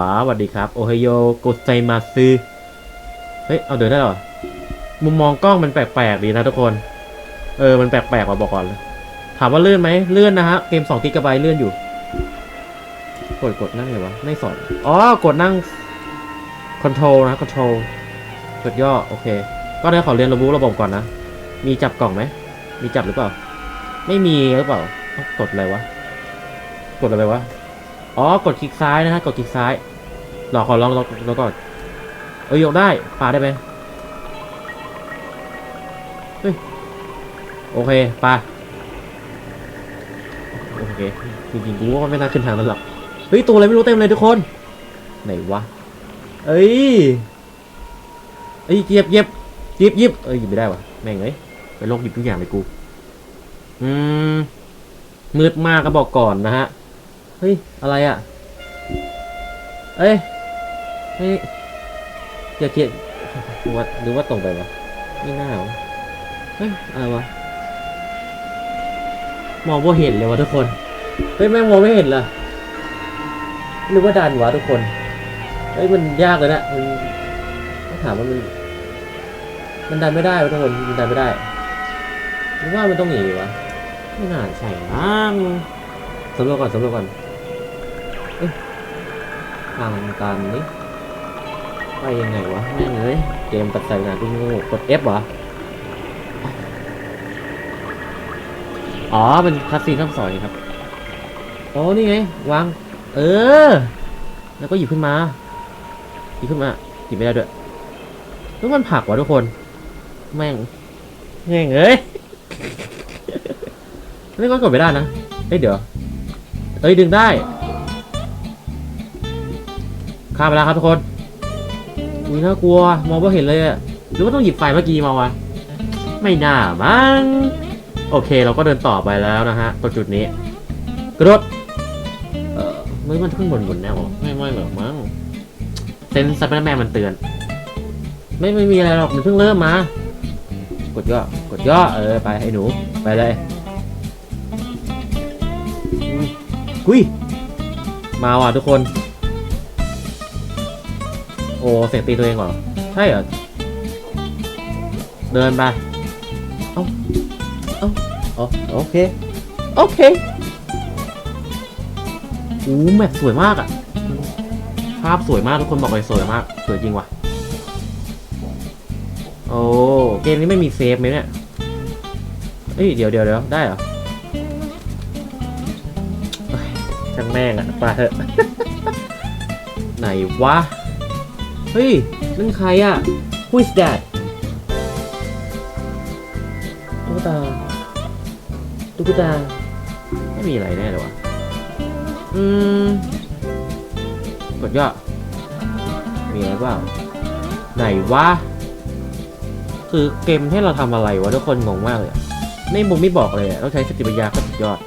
ป๋าสวัสดีครับ โอไฮโยโกไซมาซึ เฮ้ย เอาเดินได้หรอ มุมมองกล้องมันแปลกๆดีนะทุกคน เออ มันแปลกๆกว่าบอกก่อนเลย ถามว่าเลื่อนไหม เลื่อนนะฮะ เกม2กิกะไบต์เลื่อนอยู่ กดกดนั่งเลยวะไม่สอนอ๋อ กดนั่งคอนโทรลนะคอนโทรลกดย่อ โอเค ก็ได้ขอเรียนรู้ระบบก่อนนะ มีจับกล่องไหม มีจับหรือเปล่า ไม่มีหรือเปล่า กดอะไรวะ กดอะไรวะ อ๋อ กดคลิกซ้ายนะฮะ กดคลิกซ้าย รอขอลองลองลองก่อน เอ้ยยกได้ปาได้ไหมเฮ้ยโอเคปาโอเคจริงๆกูว่าไม่น่าขึ้นทางนั้นหรอกเฮ้ยตัวอะไรไม่รู้เต็มเลยทุกคน ไหนวะเอ้ยเอ้ยเยียบเยียบหยิบหยิบเอ้ยหยิบไม่ได้วะแม่งเอ้ยไปโลกหยิบทุกอย่างเลยกู อืมมืดมากก็บอกก่อนนะฮะ เฮ้ย อะไรอะ เอ้ย เฮ้ยอย่าเขียนว่าหรือว่าตรงไปวะไม่น่าวะเฮ้ยอะไรวะมองไม่เห็นเลยวะทุกคนเฮ้ยแม่งมองไม่เห็นเลยหรือว่าดันวะทุกคนเฮ้ยมันยากเลยนะมันต้องถามว่ามันมันดันไม่ได้วะทุกคนมันดันไม่ได้หรือว่ามันต้องหนีวะไม่น่าใช่มั้งสำรวจก่อนสำรวจก่อนเอ๊ะทางการนี้ ไปยังไงวะแม่งเลยเกมตัดสายงานกูงูกด F เหรอ อ๋อเป็นคัสซีนข้างสอยครับโอ้นี่ไง วาง เออ แล้วก็หยิบขึ้นมาหยิบขึ้นมาหยิบไม่ได้ด้วยแล้วมันผักวะทุกคน แม่งแม่งเอ้ยไม่ก็กดไม่ได้นะเอ้ยเดี๋ยวเอ้ยดึงได้ข้ามไปแล้วครับทุกคน อุ้ยน่ากลัวมองไม่เห็นเลยอะหรือว่าต้องหยิบไฟเมื่อกี้มาวะไม่น่ามั้งโอเคเราก็เดินต่อไปแล้วนะฮะตรงจุดนี้ กระโดดเออไม่มันขึ้นบนบนแนวเหรอไม่ไม่หรอกมั้งเซนซัปเปอร์แมนมันเตือน ไม่ไม่มีอะไรหรอกมันเพิ่งเริ่มมากดย่อกดย่อเออไปไอ้หนูไปเลยอุ้ยกุยมาว่ะทุกคน โอ้เสียงตีตัวเองเหรอ ใช่เหรอ เดินไป เอ้า เอ้าอ๋อโอเค โอเคอู้แมปสวยมากอะภาพสวยมากทุกคนบอกเลยสวยมาก สวยจริงว่ะ โอ้เกมนี้ไม่มีเซฟไหมเนี่ย เอ้ยเดี๋ยวเดี๋ยวเดี๋ยวได้เหรอช่างแม่งอะไปเถอะ ไหนวะ เฮ้ย นั่นใครอะ Who is that ตุ๊กตา ตุ๊กตา ไม่มีอะไรแน่เลยวะอืม กดย่อมีอะไรเปล่าไหนวะ คือเกมให้เราทำอะไรวะ ทุกคนงงมากเลยไม่มุมไม่บอกเลยอะต้องใช้สติปัญญาก็สุดยอด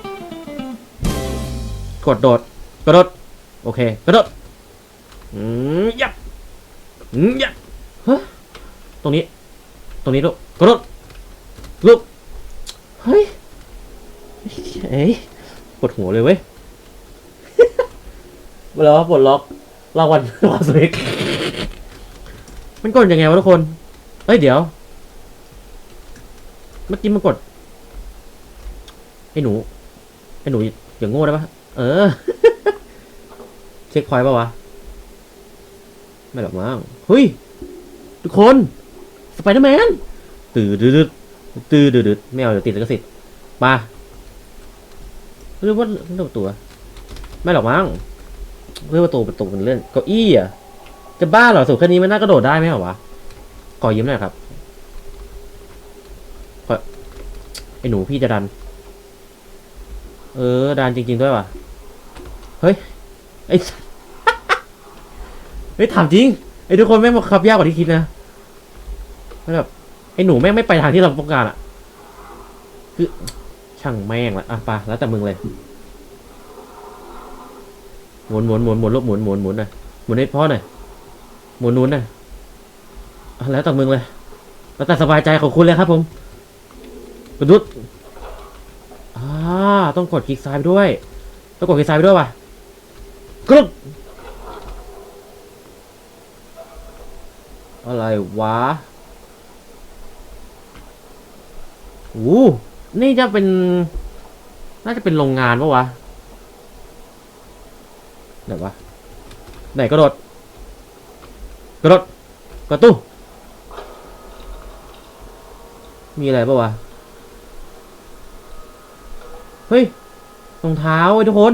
กดโดด กระโดด โอเค กระโดด อืม อืมยับฮะตรงนี้ ตรงนี้ลูกกระโดดลูกเฮ้ยเอ้ยปวดหัวเลยเว้ยเวลาว่าปลดล็อกรางวัลรางวัลสวิกมันกดยังไงวะทุกคนเอ้ยเดี๋ยว เมื่อกี้มันกดไอ้หนูไอ้หนูอย่างโง่ได้ปะเออ เช็คพอยต์ปะวะ ไม่หรอกมั้งเฮ้ย ทุกคนสไปเดอร์แมนตื่นดืดตื่นดืดไม่เอาเดี๋ยวติดลิขสิทธิ์มาเรียกว่าเรียกว่าตัวไม่หรอกมั้งเรียกว่าตัวป็นตัวเป็นเลื่อนเก้าอี้อะจะบ้าเหรอสูงแค่นี้มันน่ากระโดดได้ไหมเหรอวะขอยิ้มหน่อยครับขอไอ้หนูพี่จะดัน เออดันจริง ๆ ด้วยว่ะเฮ้ยไอ้ เฮ้ยถามจริงไอ้ทุกคนแม่งขับยากกว่าที่คิดนะมันแบบไอ้หนูแม่งไม่ไปทางที่เราต้องการอะคือช่างแม่งละอะไปะแล้วแต่มึงเลยหมุนหมุนหมุนหมุนลูกหมุนหมุนหมุนหน่อยหมุนให้พ่อหน่อยหมุนนู้นหน่อยแล้วแต่มึงเลยแล้วแต่สบายใจของคุณเลยครับผมกระดุดอ่าต้องกดคลิกซ้ายไปด้วย ต้องกดคลิกซ้ายไปด้วยว่ะกรึ๊ อะไรวะโอ้นี่จะเป็น น่าจะเป็นโรงงานปะวะ ไหนวะ ไหนกระโดด กระโดด กระตู้มีอะไรปะวะ เฮ้ย รองเท้าไอ้ทุกคน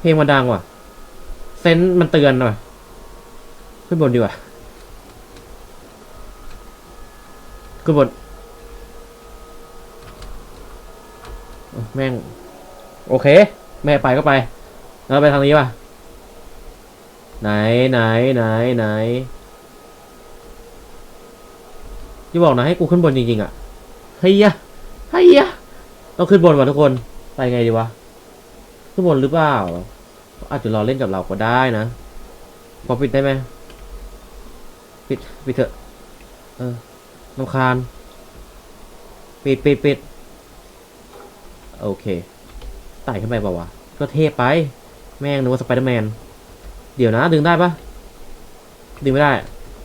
เพลงมันดังว่ะ เซนส์มันเตือนหน่อย ขึ้นบนดีกว่าขึ้นบนแม่ง โอเค แม่ไปก็ไปแล้วไปทางนี้ป่ะ ไหนไหนไหนไหนอย่บอกนะให้กูขึ้นบนจริงๆอะเฮียเฮียต้องขึ้นบนว่ะทุกคน ไปไงดีวะ ขึ้นบนหรือเปล่า อาจจะรอเล่นกับเราก็ได้นะ พอปิดได้ไหม ปิดปิดเถอะ เออลำคาญ ปิดปิดปิดโอเคไต่ขึ้นไปเปล่าวะ ก็เทพไป แม่งนึกว่าสไปเดอร์แมน เดี๋ยวนะ ดึงได้ปะดึงไม่ได้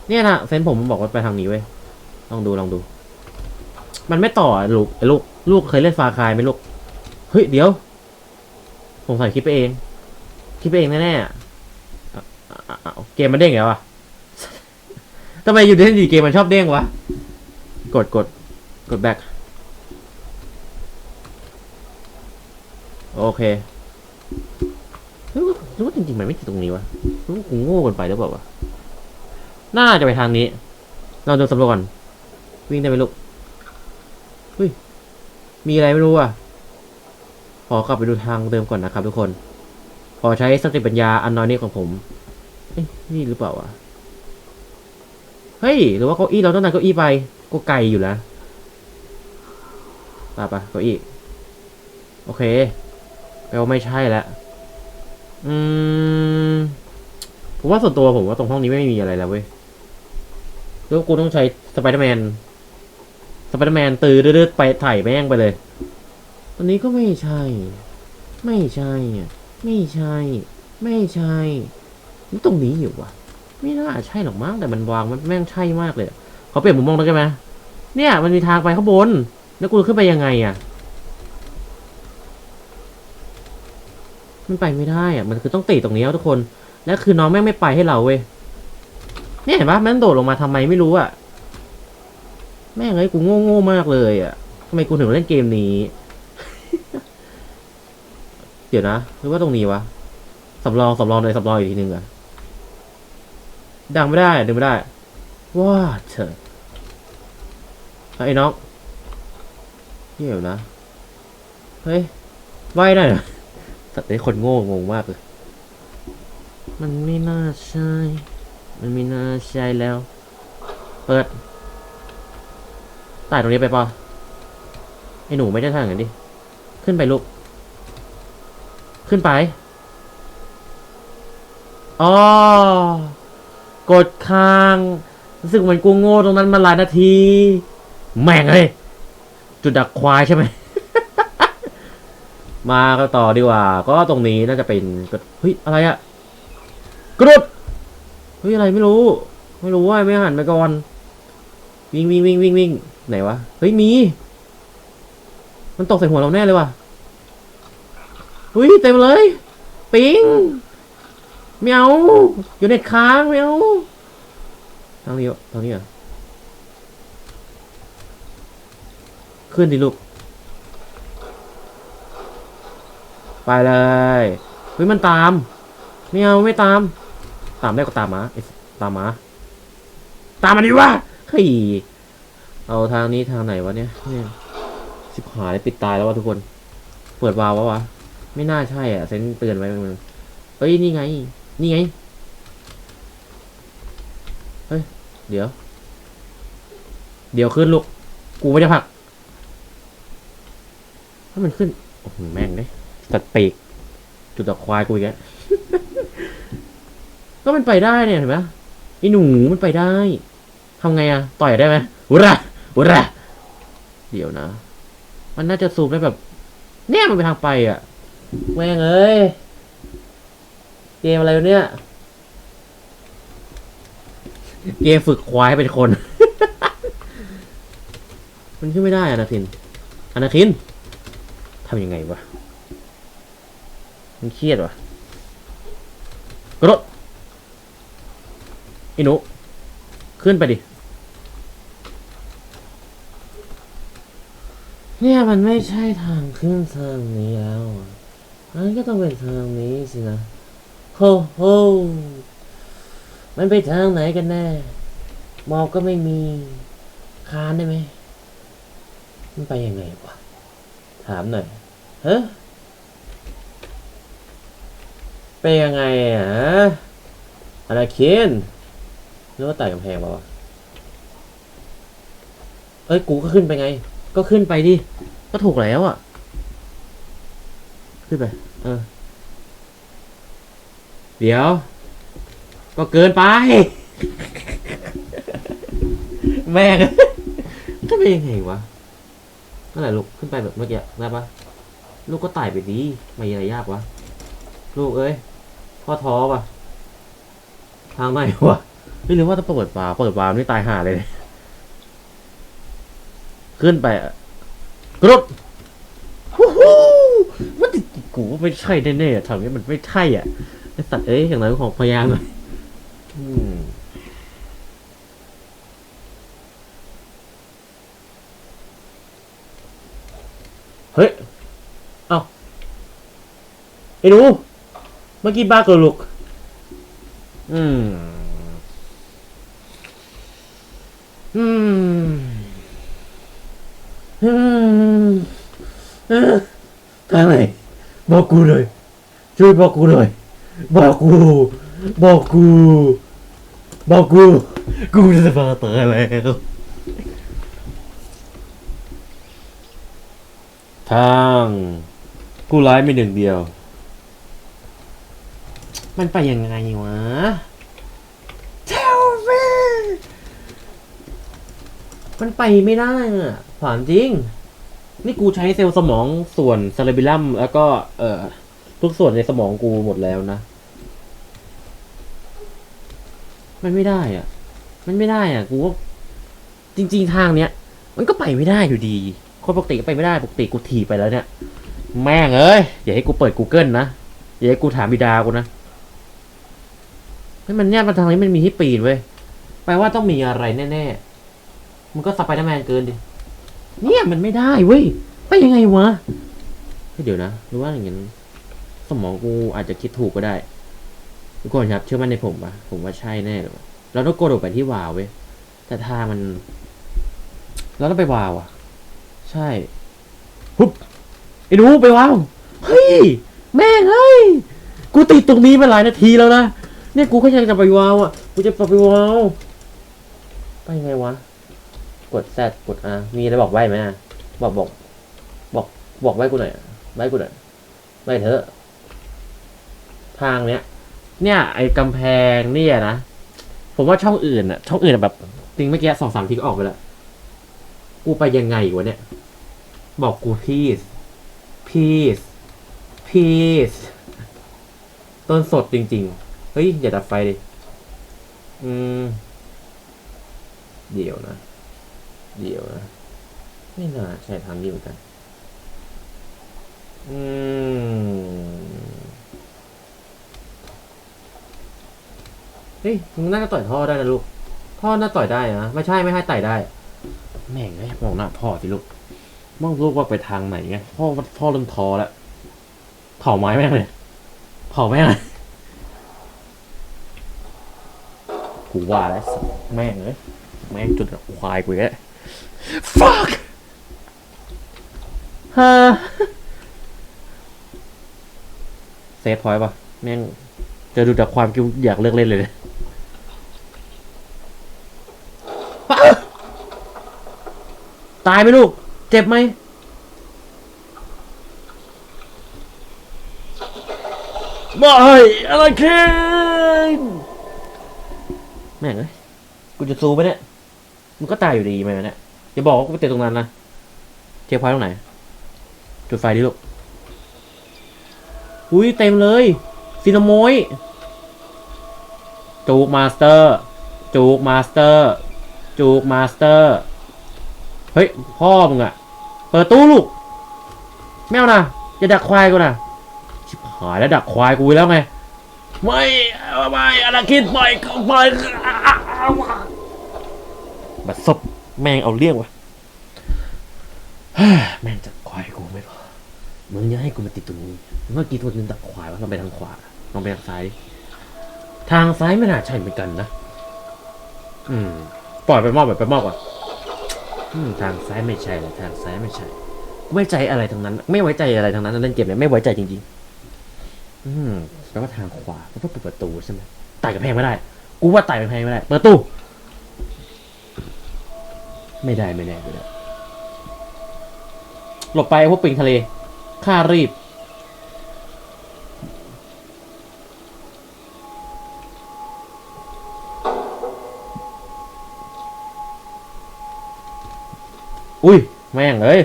เนี่ยนะเซนส์ผมมันบอกว่าไปทางนี้เว้ย ลองดูลองดู มันไม่ต่อลูกไอ้ลูก ลูกเคยเล่นฟาคายไหมลูก เฮ้ย เดี๋ยว ผมใส่คิดไปเองคิดไปเองแน่ๆอะอ่เกมมันเด้งไงวะ ทำไมอยู่ในดีเกมมันชอบเด้งวะ กดกดกดแบ็คโอเครือว่าจริงๆมันไม่ติดตรงนี้วะรือว่ากูโง่เกันไปหรือเปล่าวะ น่าจะไปทางนี้ เราเดินสำรวจก่อน วิ่งได้ไหมลูกเฮ้ย มีอะไรไม่รู้อะ ขอกลับไปดูทางเดิมก่อนนะครับทุกคน ขอใช้สติปัญญาอันน้อยนิดของผม เอ้ยนี่หรือเปล่าวะ เฮ้ย หรือว่าเก้าอี้เราต้องนั่งเก้าอี้ไปก็ไกลอยู่แล้วป่ะปะเก้าอี้ โอเคแปลว่าไม่ใช่แล้วอืม ผมว่าส่วนตัวผมว่าตรงห้องนี้ไม่มีอะไรแล้วเว้ยแล้วกูต้องใช้สไปเดอร์แมน สไปเดอร์แมนตือดื้อๆไปถ่ายแม่งไปเลย อันนี้ก็ไม่ใช่ ไม่ใช่อะไม่ใช่ ไม่ใช่ ตรงนี้อยู่วะ ไม่น่าใช่หรอกมั้งแต่มันวางมันแม่งใช่มากเลยเขาเปลี่ยนมุมมองได้วไหมเนี่ย มันมีทางไปข้างบน แล้วกูขึ้นไปยังไงอะ มันไปไม่ได้อะ มันคือต้องติดตรงนี้แล้วทุกคน แล้วคือน้องแม่งไม่ไปให้เราเว้ยเนี่ยเห็นปะแม่งโดดลงมาทำไมไม่รู้อะ แม่งเอ้ยกูโง่โง่มากเลยอะทำไมกูถึงเล่นเกมนี้ เดี๋ยวนะหรือว่าตรงนี้วะสำรองสำรองเลยสำรองอีกทีหนึ่งอะ ดังไม่ได้ดึงไม่ได้ว้าเถอะไอ้น้องเดี๋ยวนะ เฮ้ยไหวได้เหรอสัตว์ไอ้คนโง่งงมากเลย มันไม่น่าใช่ มันไม่น่าใช่แล้ว เปิดไต่ตรงนี้ไปปะไอ้หนูไม่ได้ทางอย่างนั้นดิ ขึ้นไปลูก ขึ้นไป อ๋อ กดค้าง รู้สึกเหมือนกูโง่ตรงนั้นมาหลายนาที แม่งเลย จุดดักควายใช่ไหม มาก็ต่อดีกว่า ก็ตรงนี้น่าจะเป็นเฮ้ย อะไรอะกระโดดเฮ้ย อะไรไม่รู้ ไม่รู้ว่าไม่หันไปก่อน วิ่งวิ่งวิ่งวิ่งวิ่งไหนวะ เฮ้ย มี มันตกใส่หัวเราแน่เลยว่ะเฮ้ย เต็มเลย ปิง เมียวอยู่ในค้างเมียวทางนี้ทางนี้เหรอขึ้นดิลูก ไปเลยเฮ้ยมันตามไม่เอาไม่ตาม ตามได้ก็ตามมาตามมา ตามมาดิวะเฮ้ยเอาทางนี้ทางไหนวะเนี่ยเนี่ยสิบหายปิดตายแล้ววะทุกคน เปิดวาล์ววะวะไม่น่าใช่อะเซนเตือนไว้มันเฮ้ย นี่ไง นี่ไง เฮ้ย เดี๋ยว เดี๋ยวขึ้นลูก กูไม่ได้ผลัก ถ้ามันขึ้น โอ้โห แม่งเลยตัดปีก จุดตะควายกูอีกแล้วก็มันไปได้เนี่ยเห็นไหมไอ้หนูมันไปได้ทำไงอะต่อยได้ไหมอุระอุระเดี๋ยวนะ มันน่าจะซูมได้แบบ เนี่ยมันไปทางไปอะแม่งเอ้ย เกมอะไรวะเนี่ย เกมฝึกควายให้เป็นคน มันขึ้นไม่ได้อนาทินอนาทินทำยังไงวะ มันเครียดวะกระโดดไอ้หนูขึ้นไปดิ เนี่ยมันไม่ใช่ทางขึ้นทางนี้แล้วอะมันก็ต้องเป็นทางนี้สินะ โฮโฮมันไปทางไหนกันแน่มองก็ไม่มีคานได้ไหมมันไปยังไงวะถามหน่อยเฮ้ไปยังไงอะอนาคินนึกว่าไต่กำแพงป่าวะเอ้ยกูก็ขึ้นไปไง ก็ขึ้นไปดิ ก็ถูกแล้วอะ ขึ้นไป เออ เดี๋ยว ก็เกินไป แม่งจะเป็นยังไงวะนั่นแหละลูกขึ้นไปแบบเมื่อกี้ได้ปะลูกก็ไต่ไปดีไม่มีอะไรยากวะ ลูกเอ้ยพ่อท้อปะทางไหนวะไม่รู้ว่าต้องเปิดวาล์เปิดวาล์วนี่ตายห่าเลย ขึ้นไปอะกรดฮู้ฮู้มันติดกูไม่ใช่แน่ๆทางนี้มันไม่ใช่อะ ไอสัตว์เอ้ยอย่างไรของพยายามหน่อยอืมเฮ้ย เอ้าไอ้หนูเมื่อกี้บ้าเกินลูก อืม อืม อืมเอ้อทางไหนบอกกูเลยช่วยบอกกูหน่อย บอกกู บอกกู บอกกู กูจะมาเตอแล้วทางกูร้ายไม่หนึ่งเดียว มันไปยังไงวะ Tell me มันไปไม่ได้อะถามจริง นี่กูใช้เซลล์สมองส่วนซาลบิลัมแล้วก็ เอ่อ ทุกส่วนในสมองกูหมดแล้วนะ มันไม่ได้อะ มันไม่ได้อะ กูว่าจริง ๆ ทางเนี้ย มันก็ไปไม่ได้อยู่ดี คนปกติก็ไปไม่ได้ ปกติกูถีบไปแล้วเนี่ย แม่งเอ้ย อย่าให้กูเปิด Google นะ อย่าให้กูถามบิดากูนะเฮ้มันเนี่ยมันทางนี้มันมีที่ปีนเว้ย แปลว่าต้องมีอะไรแน่ๆ มันก็สไปเดอร์แมนเกินดิ เนี่ยมันไม่ได้เว้ย ไปยังไงวะเฮ้เดี๋ยวนะหรือว่าอย่างนั้ สมองกูอาจจะคิดถูกก็ได้ ทุกคนครับ เชื่อมั่นในผมปะผมว่าใช่แน่เลยเราต้องกดออกไปที่วาวเว้ยแต่ทางมัน เราต้องไปวาวอะ ใช่ปุ๊บไอ้หนูไปวาวเฮ้ยแม่งเฮ้ยกูติดตรงนี้มาหลายนาทีแล้วนะเนี่ยกูก็ยังจะไปวาวอะกูจะไปวาวไปไงวะกด Z กด R มีอะไรบอกใบไหมบอกบอก บอกบอกใบกูหน่อยอะใบกูหน่อยใบเถอะ ทางเนี้ย เนี่ยไอ้กำแพงเนี่ยนะ ผมว่าช่องอื่นอะช่องอื่นอะแบบจริงเมื่อกี้สองสามทีก็ออกไปแล้ว กูไปยังไงวะเนี่ย บอกกู please please please ต้นสดจริง ๆ เฮ้ย อย่าดับไฟดิ อืม เดี๋ยวนะ เดี๋ยวนะ ไม่น่าใช่ทางนี้เหมือนกัน อืม ฮ้ยมึงน่าจะต่อยท่อได้นะลูก ท่อน่าต่อยได้นะไม่ใช่ไม่ให้ไต่ได้ แม่งไอ้ยมองหน้าพ่อสิลูกมองลูกว่าไปทางไหนไงพ่อพ่อเริ่มท้อแล้วเผาไม้แม่งเลยเผาแม่งเลยกูว่าแล้วสัสแม่งเลยแม่งจุดควายกูแล้ว fuck ฮะเซฟพอยต์ปะแม่งเจะดูแต่ความกิวอยากเลิกเล่นเลยเนี่ยป๊ะ ตายไหมลูก เจ็บไหม ไม่อะไรเคนแม่งเอ้ยกูจะซูไปเนี่ย มันก็ตายอยู่ดีไหมเนี่ยอย่าบอกว่ากูไปเตะตรงนั้นนะเจ็บพอยต์ตรงไหน จุดไฟดิลูก อุ้ยเต็มเลยซินามอยจูกมาสเตอร์ จูกมาสเตอร์ จูกมาสเตอร์ เฮ้ยพ่อมึงอะเปิดตู้ลูกแมวนะอย่าดักควายกูนะชิบหายแล้วดักควายกูแล้วไงไม่ไม่อนาคิดปล่อยปล่อยบัดซบแม่งเอาเรื่องวะแม่งจัดควายกูไม่พอมึงยังให้กูมาติดตรงนี้เมื่อกี้ตัวนึงดักควายวะลองไปทางขวาลองไปทางซ้าย ทางซ้ายไม่น่าใช่เหมือนกันนะ อืม ปล่อยไปมอบแบบไปมอบก่อน ทางซ้ายไม่ใช่เลยทางซ้ายไม่ใช่ ไม่ใจอะไรทั้งนั้น ไม่ไว้ใจอะไรทั้งนั้นเล่นเกมเนี่ยไม่ไว้ใจจริงๆ อืมแปลว่าทางขวาแล้วก็เปิดประตูใช่ไหมไต่กระแพงไม่ได้ กูว่าไต่กระแพงไม่ได้ เปิดตู้ ไม่ได้ไม่ได้ไม่ได้หลบไปพวกปิงทะเลข้ารีบ อุ้ย แม่งเอ้ย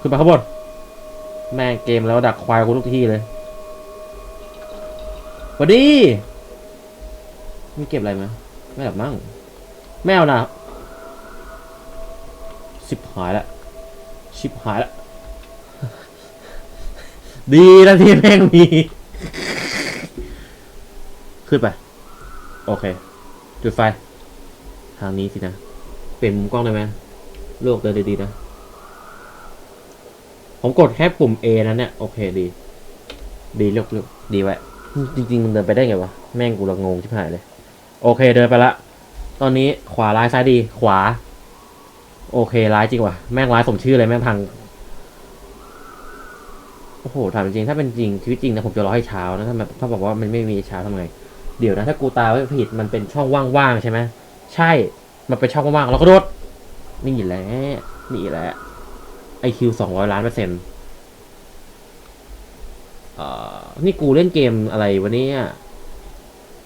ขึ้นไปข้างบน แม่งเกมแล้วดักควายกูทุกที่เลยวัดีมีเก็บอะไรไหมไม่หลับมั่งแมวนะชิบหายละชิบหายละ ดีนะที่แม่งมี ขึ้นไป โอเค จุดไฟ ทางนี้สินะ เปลี่ยนมุมกล้องได้ไหมโลกเดินดีๆนะ ผมกดแค่ปุ่ม A นั้นเนี่ย โอเคดี ดีเลือกเลือกดีไว้ จริงๆมันเดินไปได้ไงวะ แม่งกูละงงชิบหายเลย โอเคเดินไปละ ตอนนี้ขวาร้ายซ้ายดี ขวา โอเคร้ายจริงว่ะ แม่งร้ายสมชื่อเลยแม่งพัง โอ้โหถามจริงถ้าเป็นจริงชีวิตจริงนะผมจะรอให้เช้านะถ้าถ้าบอกว่ามันไม่มีเช้าทำไง เดี๋ยวนะถ้ากูตาไว้ผิดมันเป็นช่องว่างๆใช่ไหมใช่ มันเป็นช่องว่างๆแล้วก็โดดนี่แหละนี่แหละไอคิวสองร้อยล้านเปอร์เซ็นต์นี่กูเล่นเกมอะไรวันนี้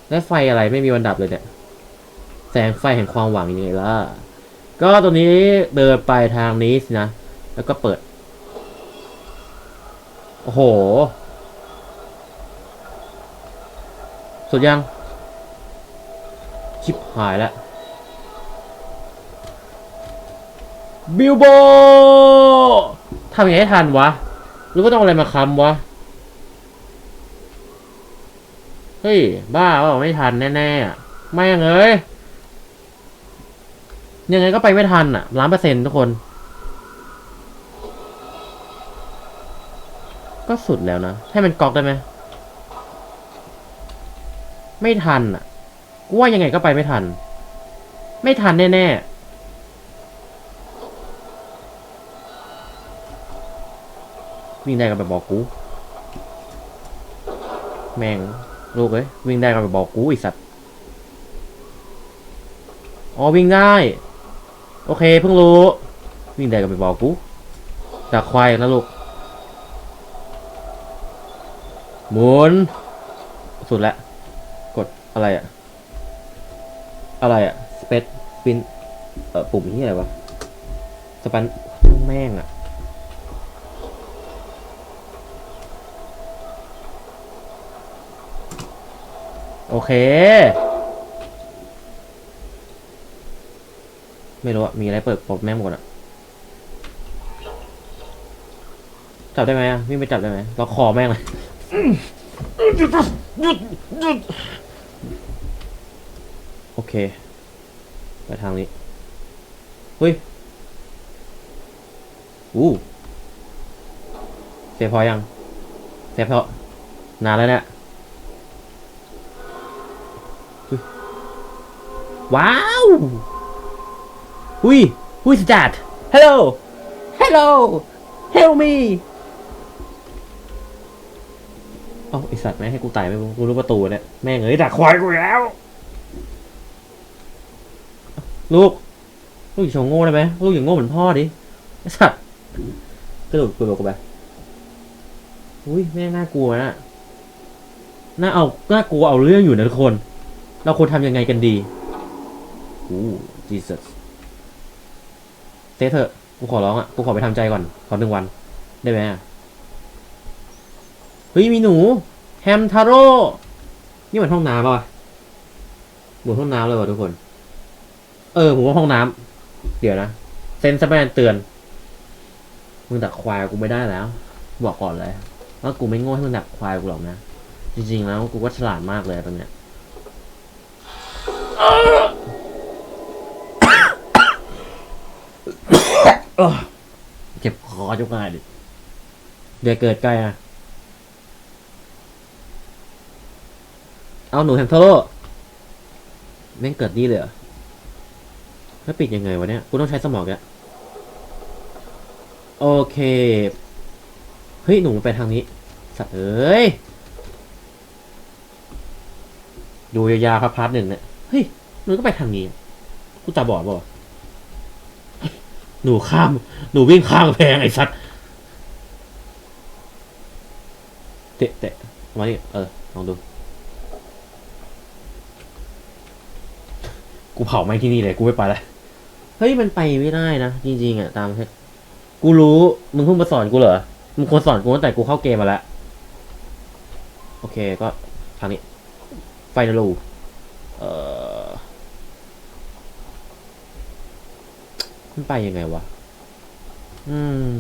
แล้ไฟอะไรไม่มีวันดับเลยเนี่ยแสงไฟแห่งความหวังยังไงล่ะ ก็ตัวนี้เดินไปทางนี้สินะ แล้วก็เปิด โอ้โห สุดยัง ชิบหายแล้ว บิลโบทำยังไงให้ทันวะ หรือว่าต้องอะไรมาค้ำวะ เฮ้ย บ้าเปล่าไม่ทันแน่ๆอะไม่งเอ้ยยังไงก็ไปไม่ทันอะล้านเปอร์เซ็นต์ทุกคน ก็สุดแล้วนะ ให้มันกอกได้ไหม ไม่ทันอะ กูว่ายังไงก็ไปไม่ทัน ไม่ทันแน่ๆ วิ่งได้ก็ไปบอกกู แม่งลูกเอ้ยวิ่งได้ก็ไปบอกกูไอสัตว์อ๋อวิ่งได้ โอเคเพิ่งรู้ วิ่งได้ก็ไปบอกกูจาควายนะลูกหมุนสุดล้วกดอะไรอะอะไรอะสเปซฟินเอ่อปุ่มที่อะไรวะสปันแม่งอะ โอเค ไม่รู้อะมีอะไรเปิดปบแม่งหมดอะจับได้ไหมอะวิ่งไปจับได้ไหมเราคอแม่งเลยหยุดหยุดหยุดโอเค ไปทางนี้ เฮ้ย อู้เซฟพอยังเซฟพอนานแล้วเนี่ย ว้าว Who Who is that? Hello Hello Help me เอาไอสัตว์แม่งให้กูตายไม่กูรู้ประตูเนี่ยแม่งเอ้ยดักควายกูแล้ว ลูก ลูกอย่าโชว์โง่ได้ไหมลูกอย่างโง่เหมือนพ่อดิไอสัตว์กระโดดกระโดดกูไปอุ้ยแม่งน่ากลัวนะน่าเอาน่ากลัวเอาเรื่องอยู่นะทุกคน เราควรทำยังไงกันดี อู้ Jesus เซเถอะกูขอร้องอะกูขอไปทำใจก่อน ขอหนึ่งวัน ได้ไหมอะเฮ้ยมีหนู แฮมทาโร่นี่มันห้องน้ำป่ะวะหมุนห้องน้ำเลยว่ะทุกคน เออผมว่าห้องน้ำเดี๋ยวนะเซนส์แมนเตือนมึงดักควายกูไม่ได้แล้ว บอกก่อนเลยว่ากูไม่โง่ให้มึงดักควายกูหรอกนะ จริงๆแล้วกูก็ฉลาดมากเลยตอนเนี้ย เจ็บคอจุกง่ายดิเดี๋ยวเกิดใกล้อะเอาหนูแฮมเทอร์แม่งเกิดนี่เลยเหรอแล้วปิดยังไงวะเนี่ย กูต้องใช้สมองแกโอเค เฮ้ย หนูไปทางนี้ สัตว์เอ้ย ดูยาวๆครับพาร์ทหนึ่งเนี่ย เฮ้ย หนูก็ไปทางนี้ กูตาบอดเปล่าว หนูข้าม หนูวิ่งข้ามกำแพงไอ้สัตว์เตะเตะมาดิเออลองดู กูเผาไม่ที่นี่เลย กูไม่ไปแล้วเฮ้ยมันไปไม่ได้นะ จริงๆอะตามกูรู้มึงเพิ่งมาสอนกูเหรอมึงควรสอนกูตั้งแต่กูเข้าเกมมาแล้ว โอเคก็ทางนี้ไฟนลูเอ่อ มันไปยังไงวะ อืม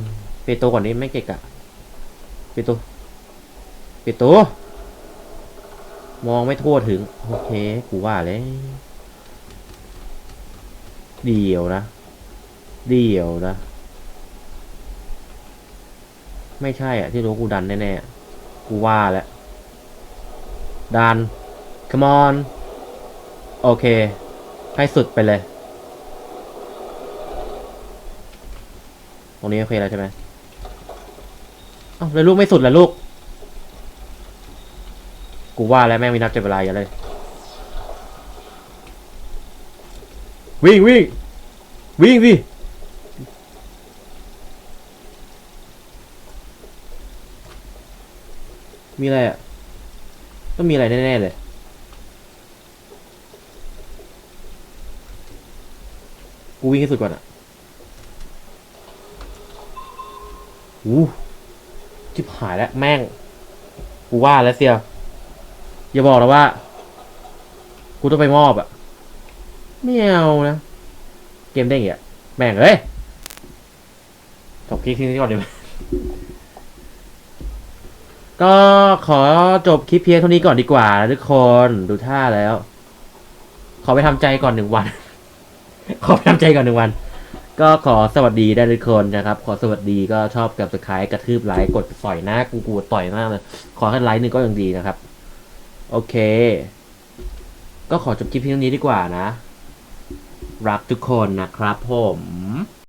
เปโตก่อนนี้ไม่เกะกะเปโตเปโตมองไม่ทั่วถึง โอเค กูว่าแล้วเดียวนะ เดียวนะ ไม่ใช่อะ ที่รู้กูดันแน่ๆ กูว่าแล้วดัน come on โอเค ให้สุดไปเลย รงนี้โอเคแล้วใช่ไหมเอ้าแล้วลูกไม่สุดเหรอลูก กูว่าแล้วแม่งมีนับเจ็บเวลาอย่าเลย วิ่งวิ่งวิ่งสิมีอะไรอะต้องมีอะไรแน่ๆเลยกูวิ่งให้สุดก่อนอะ อู้ชิบหายแล้วแม่ง กูว่าแล้วเสียอย่าบอกนะว่า กูต้องไปมอบอะไม่เอานะ เกมเด้งอีกอะแม่งเอ้ยจบคลิปที่นี้ก่อนดีไหมก็ขอจบคลิปเพียงเท่านี้ก่อนดีกว่าทุกคนดูท่าแล้ว ขอไปทำใจก่อนหนึ่งวัน ขอไปทำใจก่อนหนึ่งวัน ก็ขอสวัสดีได้ทุกคนนะครับ ขอสวัสดีก็ชอบกับสกายกระทืบไลค์กดต่อยหน้ากูกูต่อยมากเลยขอแค่ไลค์หนึ่งก็ยังดีนะครับ โอเค ก็ขอจบคลิปเพียงนี้ดีกว่านะ รักทุกคนนะครับผม